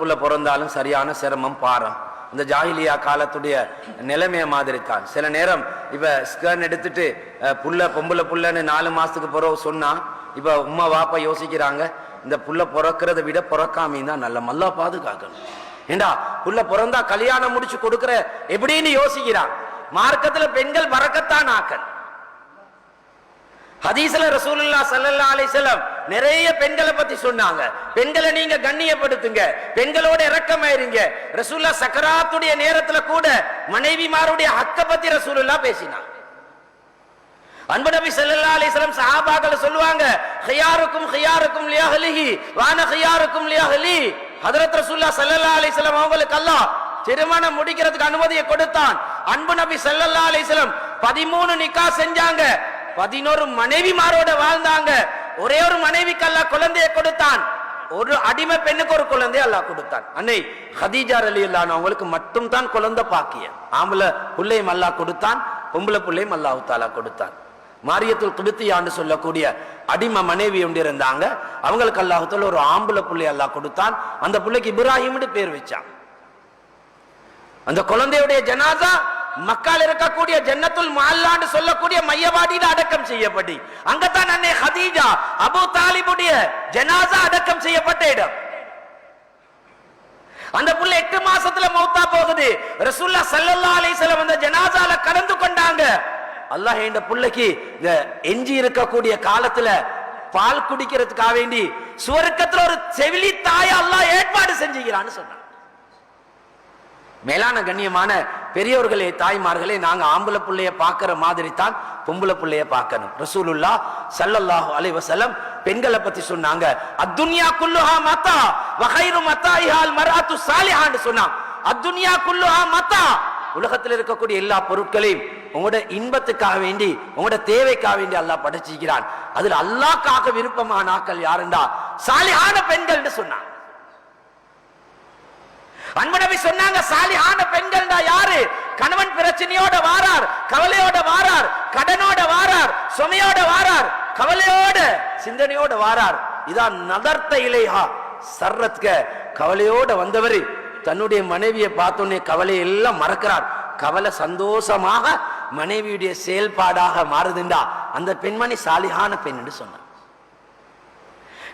புள்ள பிறந்தாலும் சரியான சிரமம் பாரம். இந்த ஜாகிலியா காலத்துடைய நிலைமைய மாதிரி தான் சில நேரம் இப்போ ஸ்கேன் எடுத்துட்டு புள்ள பொம்பளை புள்ளன்னு நாலு மாசத்துக்கு பிறகு சொன்னா இப்போ உம்மா வாப்பா யோசிக்கிறாங்க இந்த புள்ள பிறக்கிறத விட பிறக்காம தான் நல்ல நல்லா பாதுகாக்கணும். ஏண்டா புள்ள பிறந்தா கல்யாணம் முடிச்சு கொடுக்கிற எப்படின்னு யோசிக்கிறான். மார்க்கத்துல பெண்கள் பறக்கத்தான் ஆக்கல். ஹதீஸ்ல ரசூலுல்லா சல்லல்லா அலைஹி நிறைய பெண்களை பத்தி சொன்னாங்க. பெண்களை நீங்க கண்ணியப்படுத்துங்க. பெண்களோட இரக்கமாயிருங்க. ரசூல்லா சக்கராத்துடைய நேரத்துல கூட மனைவிமாருடைய ஹக்க பத்தி ரசூலுல்லா பேசினாங்க அன்பு நபி ஸல்லல்லாஹு அலிஸ்லாம் சஹாபாக்கள் சொல்லுவாங்க ஹியாருக்கும் ஹியாருக்கும் லியஹ்லிஹி வான ஹியாருக்கும் லியஹ்லி. ஹஜரத் ரசூலுல்லாஹ் ஸல்லல்லாஹு அலைஹி அவங்களுக்கு அல்லா திருமணம் முடிக்கிறதுக்கு அனுமதியை கொடுத்தான். அன்பு நபி ஸல்லல்லாஹு அலைஹி வஸல்லம் 13 நிக்கா செஞ்சாங்க. பதினோரு மனைவிமாரோட வாழ்ந்தாங்க. ஒரே ஒரு மனைவிக்கு அல்லாஹ் குழந்தையை கொடுத்தான். ஒரு அடிமை பெண்ணுக்கு ஒரு குழந்தை அல்லாஹ் கொடுத்தான். அன்னை ஹதீஜா ரலியல்லாஹு அவங்களுக்கு மட்டும் தான் குழந்தை பாக்கியம். ஆம்பளை பிள்ளையும் அல்லா கொடுத்தான் பொம்பளை பிள்ளையும் அல்லாஹ் தாலா கொடுத்தான். மாரியத்துள் கிடுத்தியான்னு சொல்லக்கூடிய அடிமை மனைவி ஒன்று இருந்தாங்க அவங்களுக்கு அல்லாஹத்துல ஒரு ஆம்பளை புள்ளை அல்லாஹ் கொடுத்தான். அந்த பிள்ளைக்கு இப்ராஹிம்னு பேர் வச்சான். அந்த குழந்தையுடைய ஜனாதா மக்கால் இருக்கக்கூடிய ஜன்னத்துல் மால்லான்னு சொல்லக்கூடிய மையவாடியில அடக்கம் செய்யப்படி அங்கத்தான் அன்னை ஹதீஜா அபு தாலிபுடைய ஜனாசா அடக்கம் செய்யப்பட்ட இடம். அந்த புள்ள எட்டு மாசத்துல மௌத்தா போகுது. ரசூல்லா சல்லல்லா அலிசலம் அந்த ஜனாசால கலந்து கொண்டாங்க. அல்லாஹ் இந்த புள்ளைக்கு இந்த எஞ்சி இருக்கக்கூடிய காலத்துல பால் குடிக்கிறதுக்காக வேண்டி சுவர்க்கத்துல ஒரு செவிலி தாய அல்லாஹ் ஏற்பாடு செஞ்சுக்கிறான்னு சொன்னான். மேலான கண்ணியமான பெரியவர்களே தாய்மார்களே நாங்க ஆம்பளை பிள்ளைய பார்க்கிற மாதிரி தான் பொம்பளை பிள்ளைய பார்க்கணும். ரசூலுல்லா சல்லல்லாஹு அலைவசல்லம் பெண்களை பத்தி சொன்னாங்க. அத்துன்யா குல்லுஹா மத்தா வகைரு மத்தாயிஹால் மர்அத்து சாலிஹான்னு சொன்னான் அத்துன்யா குல்லுஹா மாத்தா. உலகத்தில் இருக்கக்கூடிய எல்லா பொருட்களையும் உங்களோட இன்பத்துக்காக வேண்டி உங்களோட தேவைக்காக வேண்டி அல்லாஹ் படைச்சிக்கிறான் அதில் அல்லாஹ்க்காக விருப்பமான ஆக்கள் யாருண்டா? சாலிஹான பெண்கள்னு சொன்னான் அன்பு சொன்னாங்க சாலிஹான பெண்கள் யாரு? கணவன் பிரச்சனையோட வாரார் கவலையோட வாரார் கடனோட வாரார் சுமையோட வாரார் கவலையோட சிந்தனையோட வாரார். இதான் நதர்த்த இலையா சர்ரத்க கவலையோட வந்தவர். தன்னுடைய மனைவியை பார்த்தோன்னே கவலை எல்லாம் மறக்கிறார். கவலை சந்தோஷமாக மனைவியுடைய செயல்பாடாக மாறுதுண்டா. அந்த பெண்மணி சாலிஹான பெண் என்று சொன்னார்.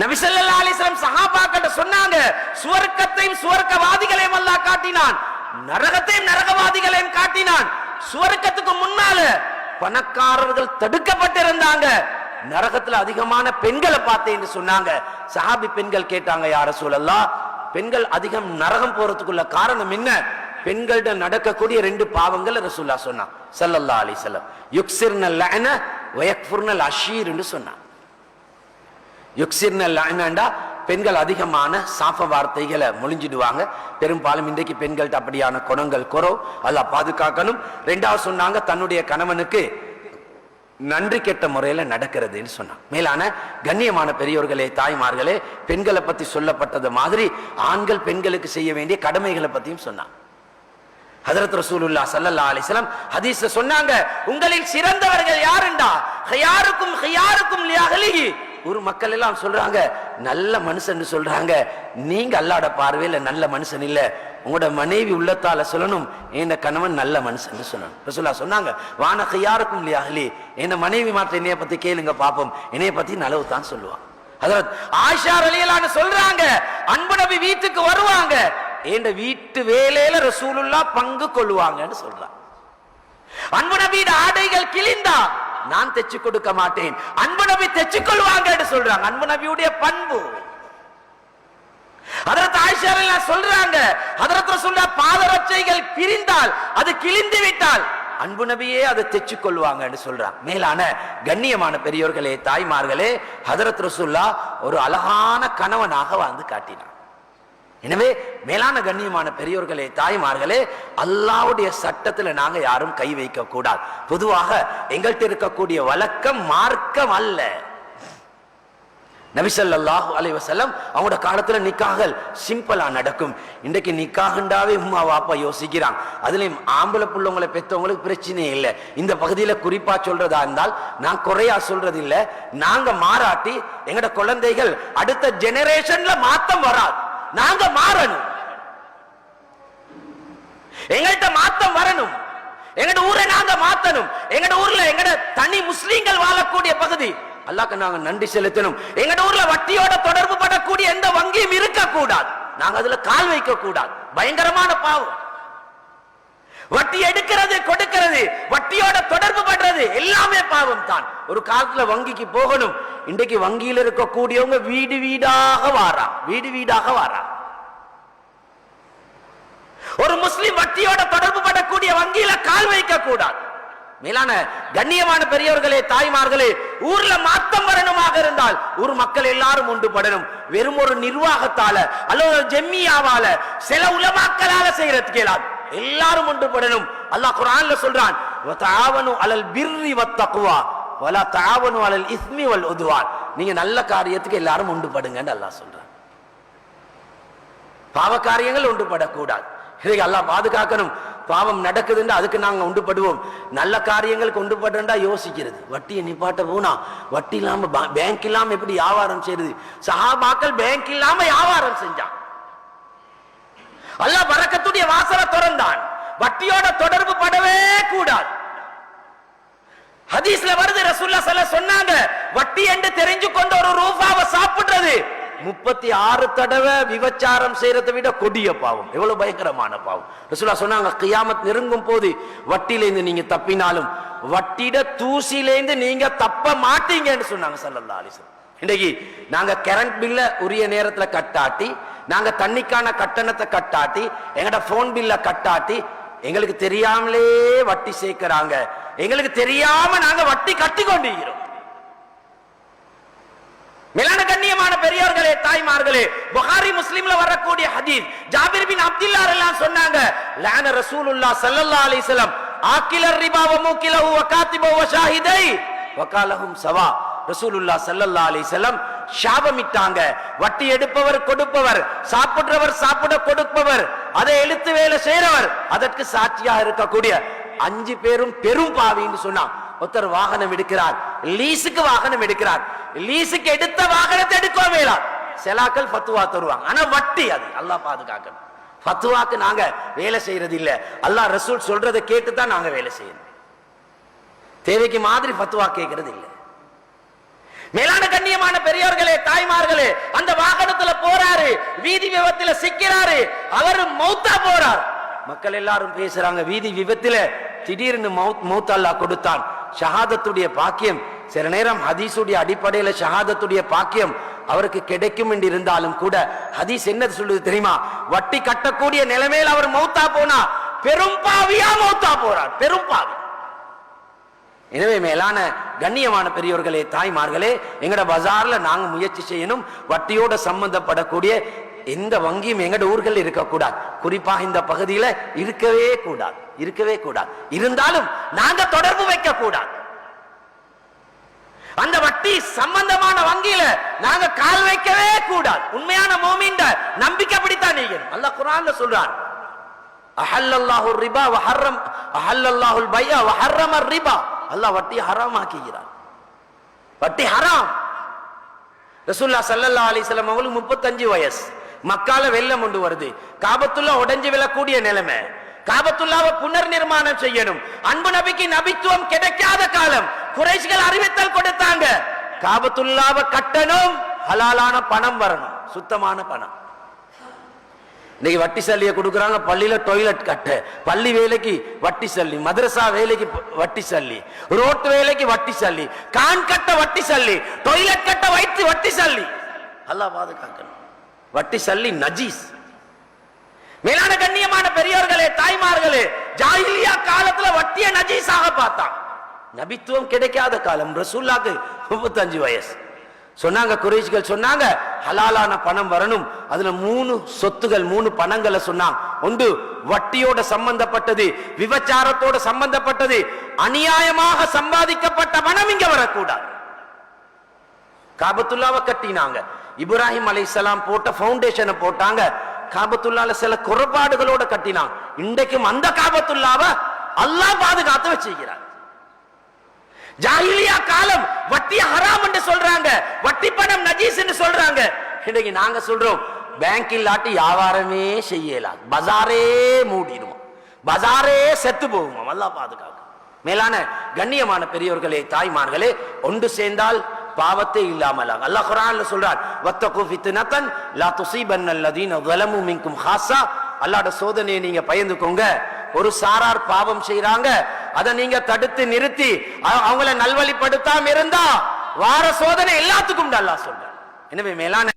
நபிசல்லா அலிஸ்லாம் சஹாபாக்கிட்ட சொன்னாங்க சுவர்க்கத்தையும் சுவர்க்கவாதிகளையும் அல்லாஹ் காட்டினான். நரகத்தையும் நரகவாதிகளையும் காட்டினான். சுவர்க்கத்துக்கு முன்னால பணக்காரர்கள் தடுக்கப்பட்டிருந்தாங்க. நரகத்துல அதிகமான பெண்களை பார்த்தேன்னு சொன்னாங்க. சஹாபி பெண்கள் கேட்டாங்க யார சூழல்லா பெண்கள் அதிகம் நரகம் போறதுக்குள்ள காரணம் என்ன? பெண்கள்ட நடக்கக்கூடிய ரெண்டு பாவங்கள் ரசூல்லா சொன்னான். சல்லல்லா அலைஹி வஸல்லம். யுக்ஸிர்ன லஅன வயக்ஃபுர்னல் அஷீர்னு சொன்னான். யுக்சிர்னல் லஅனண்டா பெண்கள் அதிகமான சாப வார்த்தைகளை மொழிஞ்சிடுவாங்க. பெரும்பாலும் இன்றைக்கு பெண்கள்ட்ட அப்படியான குணங்கள் குறவு அதை பாதுகாக்கணும். ரெண்டாவது சொன்னாங்க தன்னுடைய கணவனுக்கு நன்றி கெட்ட முறையில் நடக்கிறதுன்னு சொன்னான் மேலான கண்ணியமான பெரியோர்களே தாய்மார்களே பெண்களை பற்றி சொல்லப்பட்டது மாதிரி ஆண்கள் பெண்களுக்கு செய்ய வேண்டிய கடமைகளை பற்றியும் சொன்னான் ஹதரத் ரசூலுல்லா சல்லல்லா அலிஸ்லாம் ஹதீஸ் சொன்னாங்க உங்களில் சிறந்தவர்கள் யாருண்டா? ஹியாருக்கும் ஹியாருக்கும் லியஹ்லிஹி ஒரு மக்கள் எல்லாம் சொல்றாங்க நல்ல மனுஷன் சொல்றாங்க. நீங்க அல்லாட பார்வையில நல்ல மனுஷன் இல்ல. உங்களோட மனைவி உள்ளத்தால சொல்லணும் என் கணவன் நல்ல மனுஷன் சொல்லணும். சொன்னாங்க வான இல்லையா லியஹ்லி என் மனைவி மாற்ற என்னைய பத்தி கேளுங்க பாப்போம். என்னைய பத்தி நலவு தான் சொல்லுவான். ஹதரத் ஆஷா ரலியல்லாஹு சொல்றாங்க அன்பு நபி வீட்டுக்கு வருவாங்க. என் வீட்டு வேலையில ரசூலுல்லா பங்கு கொள்ளுவாங்கன்னு சொல்றான். அன்பு நபியின் ஆடைகள் கிழிந்தா நான் தைச்சு கொடுக்க மாட்டேன். அன்பு நபி தைச்சு கொள்வாங்கன்னு சொல்றாங்க. அன்பு நபியுடைய பண்பு. அதற்கு ஆயிஷா சொல்றாங்க. அதற்கு சொல்ல பாதரட்சைகள் பிரிந்தால் அது கிழிந்து விட்டால் அன்பு நபியே அதை தைச்சு கொள்வாங்கன்னு சொல்றாங்க. மேலான கண்ணியமான பெரியோர்களே தாய்மார்களே ஹதரத் ரசூல்லா ஒரு அழகான கணவனாக வாழ்ந்து காட்டினார். எனவே மேலான கண்ணியமான பெரியோர்களே தாய்மார்களே அல்லாவுடைய சட்டத்தில் நாங்கள் யாரும் கை வைக்க கூடாது. பொதுவாக எங்கள்கிட்ட இருக்கக்கூடிய வழக்கம் மார்க்கம் அல்ல. நபிசல்லாஹு அலைஹி வஸல்லம் அவங்களோட காலத்துல நிக்காகல் சிம்பிளா நடக்கும். இன்றைக்கு நிக்காகண்டாவே உம்மா வாப்பா யோசிக்கிறான். அதுலயும் ஆம்பளை புள்ளவங்களை பெற்றவங்களுக்கு பிரச்சனையே இல்லை. இந்த பகுதியில குறிப்பா சொல்றதா இருந்தால் நான் குறையா சொல்றது இல்லை நாங்க மாறாட்டி எங்கட குழந்தைகள் அடுத்த ஜெனரேஷன்ல மாத்தம் வராது. நாங்க மாறணும். எங்கள்கிட்ட மாத்தம் வரணும். எங்கட ஊரை நாங்க மாத்தணும். எங்கட ஊர்ல எங்கட தனி முஸ்லீம்கள் வாழக்கூடிய பகுதி. அல்லாக்கு நாங்க நன்றி செலுத்தணும். எங்கட ஊர்ல வட்டியோட தொடர்பு படக்கூடிய எந்த வங்கியும் இருக்க கூடாது நாங்க அதுல கால் வைக்க கூடாது பயங்கரமான பாவம். வட்டி எடுக்கிறது கொடுக்கிறது வட்டியோட தொடர்பு படுறது எல்லாமே பாவம் தான் ஒரு காலத்துல வங்கிக்கு போகணும். இன்றைக்கு வங்கியில் இருக்கக்கூடியவங்க வீடு வீடாக வாரா வீடு வீடாக வாரா. ஒரு முஸ்லிம் வட்டியோட தொடர்பு படக்கூடிய வங்கியில கால் வைக்க கூடாது மேலான கண்ணியமான பெரியவர்களே தாய்மார்களே ஊர்ல மாத்தம் வரணுமாக இருந்தால் ஊர் மக்கள் எல்லாரும் உண்டுபடணும் வெறும் ஒரு நிர்வாகத்தால அல்லது ஜெம்மியாவால சில உலமாக்களால செய்யறதுக்கு இயலாது. எல்லாரும் ஒன்றுபடணும் அல்லாஹ் குரான்ல சொல்றான் அலல் பிர்ரி வத்தக்குவா வலா தாவனு அலல் இஸ்மி வல் உதுவான். நீங்க நல்ல காரியத்துக்கு எல்லாரும் ஒன்றுபடுங்கன்னு அல்லாஹ் சொல்றான். பாவ காரியங்கள் ஒன்றுபடக்கூடாது இதை எல்லாம் பாதுகாக்கணும். பாவம் நடக்குதுன்னு அதுக்கு நாங்க உண்டுபடுவோம் நல்ல காரியங்களுக்கு உண்டுபடுறா யோசிக்கிறது. வட்டியை நிப்பாட்ட போனா வட்டி இல்லாமல் பா- பேங்க் இல்லாமல் எப்படி வியாபாரம் செய்யுது சஹாபாக்கள் பேங்க் இல்லாம வியாபாரம் செஞ்சான் அல்லாஹ் வரக்கத்துடைய வாசலை திறந்தான். வட்டியோட தொடர்பு படவே கூடாது. ஹதீஸ்ல வருது ரசூல்லா ஸல்லல்லாஹு சொன்னாங்க வட்டி என்று தெரிஞ்சு கொண்டு ஒரு ரூபாவை சாப்பிடுறது. முப்பத்தி ஆறு தடவை விபச்சாரம் செய்யறதை விட கொடிய பாவம் எவ்வளவு பயங்கரமான பாவம். ரசூலா சொன்னாங்க கியாமத் நெருங்கும் போது வட்டியிலேருந்து நீங்க தப்பினாலும் வட்டிட தூசிலேருந்து நீங்க தப்ப மாட்டீங்கன்னு சொன்னாங்க சல்லல்லா அலிசன் இன்னைக்கு நாங்க கரண்ட் பில்ல உரிய நேரத்துல கட்டாட்டி நாங்க தண்ணிக்கான கட்டணத்தை கட்டாட்டி எங்கட போன் பில்ல கட்டாட்டி எங்களுக்கு தெரியாமலே வட்டி சேர்க்கிறாங்க எங்களுக்கு தெரியாம நாங்க வட்டி கட்டி கொண்டிருக்கிறோம். மேலான கண்ணியமான பெரியோர்களே தாய்மார்களே புகாரி முஸ்லிம்ல வரக்கூடிய ஹதீஸ் ஜாபிர் பின் அப்துல்லா எல்லாம் சொன்னாங்க லான ரசூலுல்லாஹ் ஸல்லல்லாஹு அலிசலம் ஆக்கிலர் ரிபா மூக்கிலஹு வகாலஹும் சவா. ரசூலுல்லாஹ் ஸல்லல்லாஹு அலைஹி வஸல்லம் சாபமிட்டாங்க. வட்டி எடுப்பவர் கொடுப்பவர். சாப்பிடுறவர் சாப்பிட கொடுப்பவர். அதை எழுத்து வேலை செய்யறவர் அதற்கு சாட்சியாக இருக்கக்கூடிய அஞ்சு பேரும் பெரும் பாவின்னு சொன்னான் ஒருத்தர் வாகனம் எடுக்கிறார் லீஸுக்கு வாகனம் எடுக்கிறார். லீஸுக்கு எடுத்த வாகனத்தை எடுக்க வேளாம் செலாக்கள் ஃபத்துவா தருவாங்க. ஆனா வட்டி அது. அல்லா பாதுகாக்கணும். ஃபத்துவாக்கு நாங்க வேலை செய்யறது இல்ல அல்லா ரசூல் சொல்றதை கேட்டு தான் நாங்க வேலை செய்யணும். தேவைக்கு மாதிரி ஃபத்துவா கேட்கறது இல்ல மேலான கண்ணியமான பெரியோர்களே தாய்மார்களே அந்த வாகனத்துல போறாரு வீதி விபத்துல சிக்கிறாரு அவர் மௌத்தா போறார். மக்கள் எல்லாரும் பேசுறாங்க வீதி விபத்துல திடீர்னு மௌத் மௌத் அல்லாஹ் கொடுத்தான். ஷஹாதத்துடைய பாக்கியம் சில நேரம் ஹதீஸுடைய அடிப்படையில ஷஹாதத்துடைய பாக்கியம் அவருக்கு கிடைக்கும் என்று இருந்தாலும் கூட ஹதீஸ் என்ன சொல்லுது தெரியுமா? வட்டி கட்டக்கூடிய நிலைமையில் அவர் மௌத்தா போனா பெரும் பாவியா மௌத்தா போறார் பெரும் பாவி. எனவே மேலான கண்ணியமான பெரியோர்களே தாய்மார்களே எங்கட பஜார்ல நாங்க முயற்சி செய்யணும். வட்டியோட சம்பந்தப்படக்கூடிய எந்த வங்கியும் எங்கட ஊர்கள் இருக்கக்கூடாது. குறிப்பாக இந்த பகுதியில இருக்கவே கூடாது. இருக்கவே கூடாது. இருந்தாலும் நாங்க தொடர்பு வைக்க கூடாது அந்த வட்டி சம்பந்தமான வங்கியில நாங்க கால் வைக்கவே கூடாது. உண்மையான மோமின் நம்பிக்கை அப்படித்தான் நீங்க அல்லாஹ் குர்ஆன்ல சொல்றான் அஹல்லல்லாஹு ரிபா வஹர்ரம் அஹல்லல்லாஹுல் பையா வஹர்ரம் ரிபா. அல்லாஹ் வட்டி ஹராம் ஆக்குகிறார் வட்டி ஹராம். ரசூல்லா ஸல்லல்லாஹு அலிஸ்லாம் அவங்களுக்கு 35 வயசு. மக்கால வெள்ளம் கொண்டு வருது. காபத்துள்ளா உடஞ்சு விழக்கூடிய நிலைமை. காபத்துள்ளாவை புனர் நிர்மாணம் செய்யணும். அன்பு நபிக்கு நபித்துவம் கிடைக்காத காலம். குறைஷ்கள் அறிவித்தல் கொடுத்தாங்க. காபத்துள்ளாவை கட்டணும். ஹலாலான பணம் வரணும். சுத்தமான பணம். இன்னைக்கு வட்டி சல்லியை கொடுக்குறாங்க பள்ளியில டொய்லெட் கட்ட. பள்ளி வேலைக்கு வட்டி சல்லி மதரசா வேலைக்கு வட்டி சல்லி ரோட்டு வேலைக்கு வட்டி சல்லி கான் கட்ட வட்டி சல்லி டொய்லெட் கட்ட வைத்து வட்டி சல்லி. அல்லா பாதுகாக்கணும். வட்டி சல்லி நஜீஸ். மேலான கண்ணியமான பெரியோர்களே தாய்மார்களே ஜாயிலியா காலத்துல வட்டிய நஜீஸாக பார்த்தான். நபித்துவம் கிடைக்காத காலம் ரசூல்லாக்கு முப்பத்தஞ்சு வயசு. சொன்னாங்க குறைச்சிகள் சொன்னாங்க ஹலாலான பணம் வரணும். அதுல மூணு சொத்துகள் மூணு பணங்களை சொன்னாங்க ஒன்று வட்டியோட சம்பந்தப்பட்டது விபச்சாரத்தோட சம்பந்தப்பட்டது அநியாயமாக சம்பாதிக்கப்பட்ட பணம் இங்க வரக்கூடாது. காபத்துல்லாவை கட்டினாங்க. இப்ராஹிம் அலைஹிஸ்ஸலாம் போட்ட பவுண்டேஷனை போட்டாங்க. காபத்துல்லால சில குறைபாடுகளோட கட்டினாங்க. இன்றைக்கும் அந்த காபத்துல்லாவை அல்லாஹ் பாதுகாத்து வச்சிருக்கிறார். ஜாகிலியா காலம் வட்டி ஹராம் என்று சொல்றாங்க. வட்டி பணம் நஜீஸ் என்று சொல்றாங்க. இன்னைக்கு நாங்க சொல்றோம் பேங்க் இல்லாட்டி வியாபாரமே செய்யலாம் பஜாரே மூடிடுமா? பஜாரே செத்து போகுமா? நல்லா பாதுகாக்க மேலான கண்ணியமான பெரியவர்களே தாய்மார்களே ஒன்று சேர்ந்தால் பாவத்தை இல்லாமல்? அல்லாஹ் ஹரான்ல சொல்றார் வத்த வத்தகு நத்தன் லா துஸீபன்னல் லதீன ஸலமு மின்கும் ஹாஸா. அல்லாஹ்வோட சோதனையை நீங்க பயந்துக்கோங்க. ஒரு சாரார் பாவம் செய்றாங்க அதை நீங்க தடுத்து நிறுத்தி அவங்களை அவங்கள நல்வழிப்படுத்தாம இருந்தா வார சோதனை எல்லாத்துக்கும் நல்லா சொல்ற எனவே மேலான